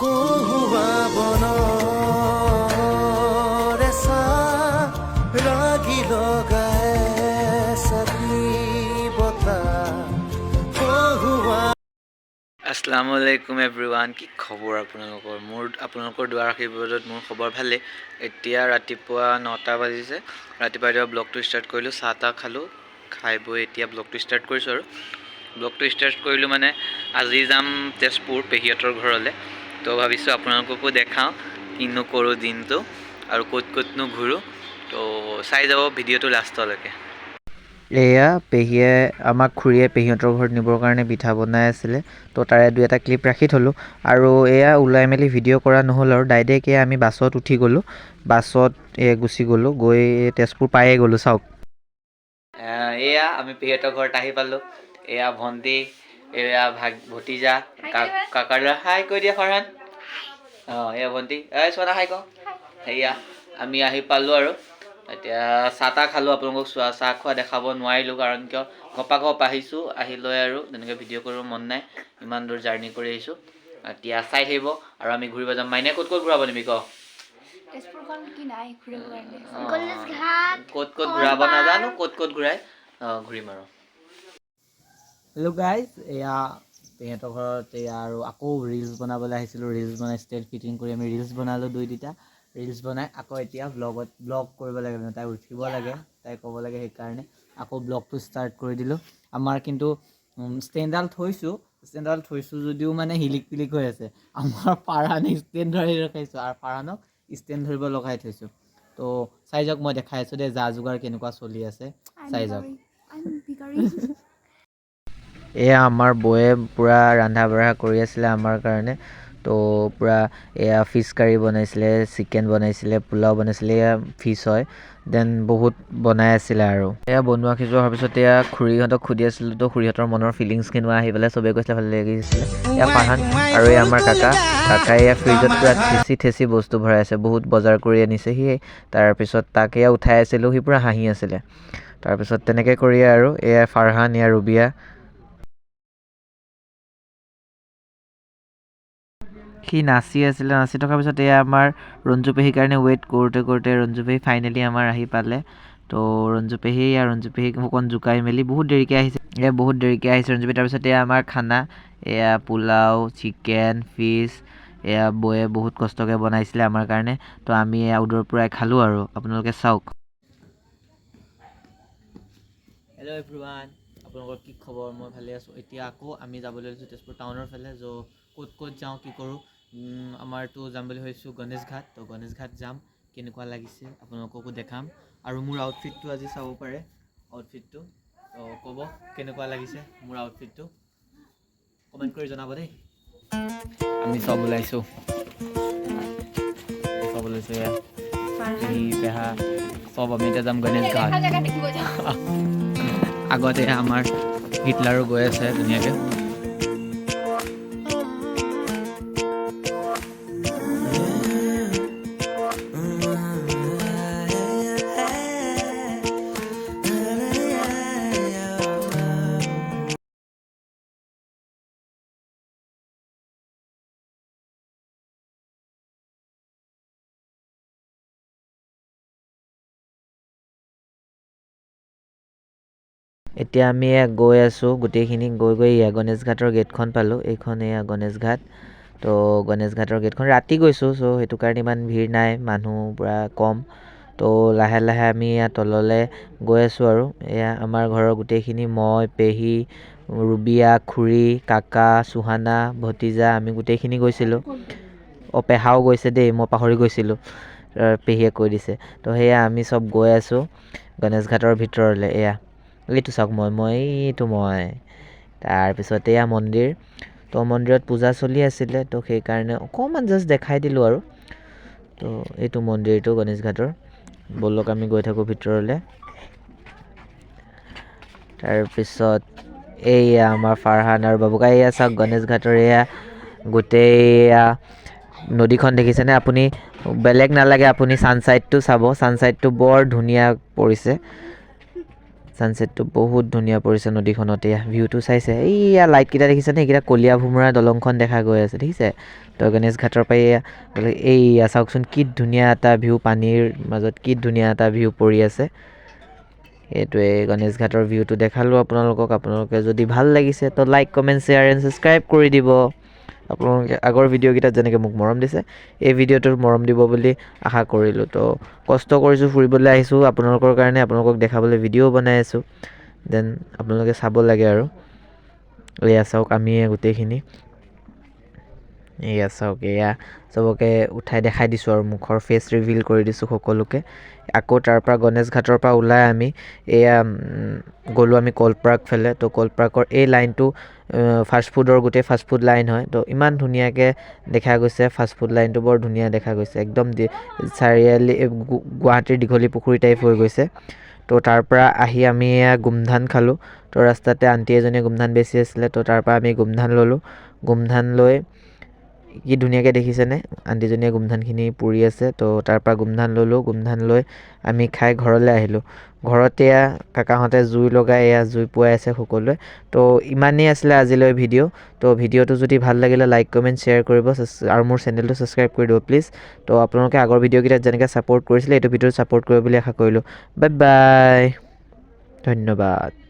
কহুৱা বনৰে চাহ ৰাগি লগাই চাকি বতাহ আসসালামু আলাইকুম এভৰিৱান, কি খবৰ আপোনালোকৰ? মোৰ আপোনালোকৰ দুৱাৰ আশীৰ্বাদত মোৰ খবৰ ভালেই এতিয়া ৰাতিপুৱা নটা বাজিছে। ৰাতিপুৱা ৰাতিপুৱা ব্লগটো ষ্টাৰ্ট কৰিলোঁ, চাহ তাহ খালোঁ, খাই বৈ এতিয়া ব্লগটো ষ্টাৰ্ট কৰিছোঁ আৰু। ব্লগটো ষ্টাৰ্ট কৰিলোঁ মানে আজি যাম তেজপুৰ পেহীহঁতৰ ঘৰলৈ। তো ভাবিছোঁ আপোনালোককো দেখাওঁ কিনো কৰোঁ দিনটো আৰু ক'ত ক'তনো ঘূৰোঁ। তো চাই যাব ভিডিঅ'টো লাষ্টলৈকে। এয়া পেহীয়ে আমাক খুৰীয়ে পেহীহঁতৰ ঘৰত নিবৰ কাৰণে পিঠা বনাই আছিলে। তো তাৰে দুই এটা ক্লিপ ৰাখি থ'লোঁ। আৰু এয়া ওলাই মেলি ভিডিঅ' কৰা নহ'ল আৰু ডাইৰেক্ট এয়া আমি বাছত উঠি গ'লোঁ। বাছত এ গুচি গ'লোঁ গৈ তেজপুৰ পায়ে গ'লোঁ চাওক। এয়া আমি পেহীহঁতৰ ঘৰত আহি পালোঁ। এয়া ভণ্টি এয়া ভাগ ভতিজা কাকাৰ হাই কৈ দিয়া ফৰহান। অঁ এয়া ভণ্টি। এই চোৱা হাই ক। সেয়া আমি আহি পালোঁ আৰু। এতিয়া চাহ তাহ খালোঁ আপোনালোকক চোৱা চাহ খোৱা দেখাব নোৱাৰিলোঁ কাৰণ কিয় ঘপা ঘপ আহিছোঁ আহি লৈ আৰু তেনেকৈ ভিডিঅ' কৰিব মন নাই ইমান দূৰ জাৰ্ণি কৰি আহিছোঁ। এতিয়া চাই থাকিব আৰু আমি ঘূৰিব যাম। মাইনে ক'ত ক'ত ঘূৰাব নিবি ক? তেজপুৰখন কি নাই ঘূৰিব কাৰণে অঁ, ক'ত ক'ত ঘূৰাব নাজানো ক'ত ক'ত ঘূৰাই অঁ, ঘূৰিম আৰু। হেল্ল' গাইজ এয়া পেহঁতৰ ঘৰত আৰু আকৌ ৰিলচ বনাবলৈ আহিছিলোঁ। ৰিলচ বনাই ষ্টেট ফিটিং কৰি আমি ৰিলচ বনালোঁ দুই দুটা ৰিলচ বনাই আকৌ এতিয়া ব্লগত ব্লগ কৰিব লাগে মানে তাই উঠিব লাগে তাই ক'ব লাগে সেইকাৰণে আকৌ ব্লগটো ষ্টাৰ্ট কৰি দিলোঁ। আমাৰ কিন্তু ষ্টেণ্ডডাল থৈছোঁ ষ্টেণ্ডডাল থৈছোঁ যদিও মানে হিলিক পিলিক হৈ আছে। আমাৰ পাৰানে ষ্টেণ্ড ধৰি ৰখাইছোঁ আৰু পাৰানক ষ্টেণ্ড ধৰিব লগাই থৈছোঁ। তো চাই যাওক মই দেখাই আছোঁ দেই যা যোগাৰ কেনেকুৱা চলি আছে চাই যাওক এয়া আমাৰ বৌয়ে পূৰা ৰন্ধা বঢ়া কৰি আছিলে আমাৰ কাৰণে। তো পূৰা এয়া ফিছ কাৰী বনাইছিলে চিকেন বনাইছিলে পোলাও বনাইছিলে এয়া ফিছ হয়। দেন বহুত বনাই আছিলে আৰু। এয়া বনোৱা সিজোৱা হোৱাৰ পিছত এয়া খুৰীহঁতক সুধি আছিলোঁ তো খুৰীহঁতৰ মনৰ ফিলিংছ কেনেকুৱা? আহি পেলাই চবেই কৈছিলে ভাল লাগিছিলে এয়া ফাৰহান আৰু এয়া আমাৰ কাকা। কাকাই এয়া ফ্ৰিজত পূৰা থেচি থেচি বস্তু ভৰাই আছে বহুত বজাৰ কৰি আনিছে সি। তাৰপিছত তাক এয়া উঠাই আছিলোঁ সি পূৰা হাঁহি আছিলে। তাৰপিছত তেনেকৈ কৰিয়ে আৰু এয়া ফাৰহান এয়া ৰুবিয়া। সি নাচি আছিলে নাচি থকাৰ পিছত এয়া আমাৰ ৰঞ্জু পেহীৰ কাৰণে ৱেইট কৰোঁতে কৰোঁতে ৰঞ্জু পেহী ফাইনেলি আমাৰ আহি পালে। তো ৰঞ্জু পেহী এয়া ৰঞ্জু পেহীক অকণ জোকাই মেলি বহুত দেৰিকৈ আহিছে। এয়া বহুত দেৰিকৈ আহিছে ৰঞ্জু পেহী তাৰপিছত এয়া আমাৰ খানা এয়া পোলাও চিকেন ফিছ এয়া বৌয়ে বহুত কষ্টকৈ বনাইছিলে আমাৰ কাৰণে। তো আমি এয়া উদৰ পূৰাই খালোঁ আৰু আপোনালোকে চাওক। হেল্ল' এভৰিৱান আপোনালোকৰ কি খবৰ? মই ভালে আছোঁ। এতিয়া আকৌ আমি যাবলৈ লৈছোঁ তেজপুৰ টাউনৰ ফালে য' ক'ত ক'ত যাওঁ কি কৰোঁ? আমাৰতো যাম বুলি ভাবিছোঁ গণেশ ঘাট তো গণেশ ঘাট যাম। কেনেকুৱা লাগিছে আপোনালোককো দেখাম। আৰু মোৰ আউটফিটটো আজি চাব পাৰে আউটফিটটো তো ক'ব কেনেকুৱা লাগিছে মোৰ আউটফিটটো কমেণ্ট কৰি জনাব দেই। আমি চব ওলাইছোঁ। চব ওলাইছোঁ এয়া। পেহা চব আমি এতিয়া যাম গণেশ ঘাট। আগতে আমাৰ হিটলাৰো গৈ আছে ধুনীয়াকৈ। এতিয়া আমি এয়া গৈ আছোঁ। গোটেইখিনি গৈ গৈ এয়া গণেশ ঘাটৰ গেটখন পালোঁ। এইখন এয়া গণেশ ঘাট। তো গণেশ ঘাটৰ গেটখন ৰাতি গৈছোঁ চ' সেইটো কাৰণে ইমান ভিৰ নাই মানুহ পূৰা কম। তো লাহে লাহে আমি এয়া তললৈ গৈ আছোঁ আৰু। এয়া আমাৰ ঘৰৰ গোটেইখিনি মই পেহী ৰুবিয়া খুৰী কাকা চুহানা ভতিজা আমি গোটেইখিনি গৈছিলোঁ। অঁ পেহাও গৈছে দেই মই পাহৰি গৈছিলোঁ। পেহীয়ে কৈ দিছে। তো সেয়া আমি চব গৈ আছোঁ গণেশ ঘাটৰ ভিতৰলৈ এয়া। এইটো চাওক, মই মই এইটো মই। তাৰপিছত এয়া মন্দিৰ। তো মন্দিৰত পূজা চলি আছিলে, তো সেইকাৰণে অকণমান জাষ্ট দেখাই দিলোঁ আৰু। তো এইটো মন্দিৰটো গণেশ ঘাটৰ। ব'লক আমি গৈ থাকোঁ ভিতৰলৈ। তাৰপিছত এইয়া আমাৰ ফাৰহান আৰু বাবুকা এয়া চাওক, গণেশ ঘাটৰ এয়া গোটেই এয়া নদীখন দেখিছেনে আপুনি? বেলেগ নালাগে, আপুনি ছানছাইডটো চাব। ছানছাইডটো বৰ ধুনীয়া পৰিছে। ছানছেটটো বহুত ধুনীয়া পৰিছে নদীখনত এয়া ভিউটো চাইছে। এইয়া লাইটকেইটা দেখিছেনে এইকেইটা কলীয়া ভোমোৰা দলংখন দেখা গৈ আছে দেখিছে? তো গণেশ ঘাটৰ পৰা এয়া এইয়া চাওকচোন কি ধুনীয়া এটা ভিউ পানীৰ মাজত কি ধুনীয়া এটা ভিউ পৰি আছে। এইটোৱে গণেশ ঘাটৰ ভিউটো দেখালোঁ আপোনালোকক। আপোনালোকে যদি ভাল লাগিছে তো like comment share and subscribe কৰি দিব। আপোনালোকে আগৰ ভিডিঅ'কেইটাত যেনেকৈ মোক মৰম দিছে এই ভিডিঅ'টোত মৰম দিব বুলি আশা কৰিলোঁ। তো কষ্ট কৰিছোঁ ফুৰিবলৈ আহিছোঁ। আপোনালোকৰ কাৰণে আপোনালোকক দেখাবলৈ ভিডিঅ' বনাই আছোঁ। দেন আপোনালোকে চাব লাগে আৰু। এয়া চাওক আমিয়ে গোটেইখিনি। এয়া চাওক এয়া চবকে উঠাই দেখাই দিছোঁ আৰু মুখৰ ফেচ ৰিভিল কৰি দিছোঁ সকলোকে। আকৌ তাৰ পৰা গণেশ ঘাটৰ পৰা ওলাই আমি এয়া গ'লোঁ আমি কলপাৰ্ক ফালে। তো কলপাৰ্কৰ এই লাইনটো ফাষ্টফুডৰ গোটেই ফাষ্টফুড লাইন হয়। তো ইমান ধুনীয়াকৈ দেখা গৈছে। ফাষ্টফুড লাইনটো বৰ ধুনীয়া দেখা গৈছে। একদম চাৰিআলি গুৱাহাটীৰ দীঘলী পুখুৰী টাইপ হৈ গৈছে। তো তাৰপৰা আহি আমি এয়া গোমধান খালোঁ। তো ৰাস্তাতে আণ্টি এজনীয়ে গোমধান বেচি আছিলে। তো তাৰপৰা আমি গোমধান ল'লোঁ। গোমধান লৈ কি ধুনীয়াকৈ দেখিছেনে? আণ্টিজনীয়ে গোমধানখিনি পুৰি আছে, তো তাৰ পৰা গোমধান ল'লোঁ, গোমধান লৈ আমি খাই ঘৰলৈ আহিলোঁ। ঘৰতে এয়া কাকাহঁতে জুই লগাই, এয়া জুই পুৱাই আছে সকলোৱে। তো ইমানেই আছিলে আজিলৈ ভিডিঅ' তো ভিডিঅ'টো যদি ভালো লাগিলে লাইক, কমেণ্ট, শ্বেয়াৰ কৰিব আৰু মোৰ চেনেলটো ছাবস্ক্ৰাইব কৰি দিব প্লিজ। তো আপোনালোকে আগৰ ভিডিঅ'কেইটাত যেনেকৈ ছাপোৰ্ট কৰিছিলে, এইটো ভিডিঅ'ত ছাপোৰ্ট কৰিব বুলি আশা কৰিলোঁ। Bye bye. ধন্যবাদ।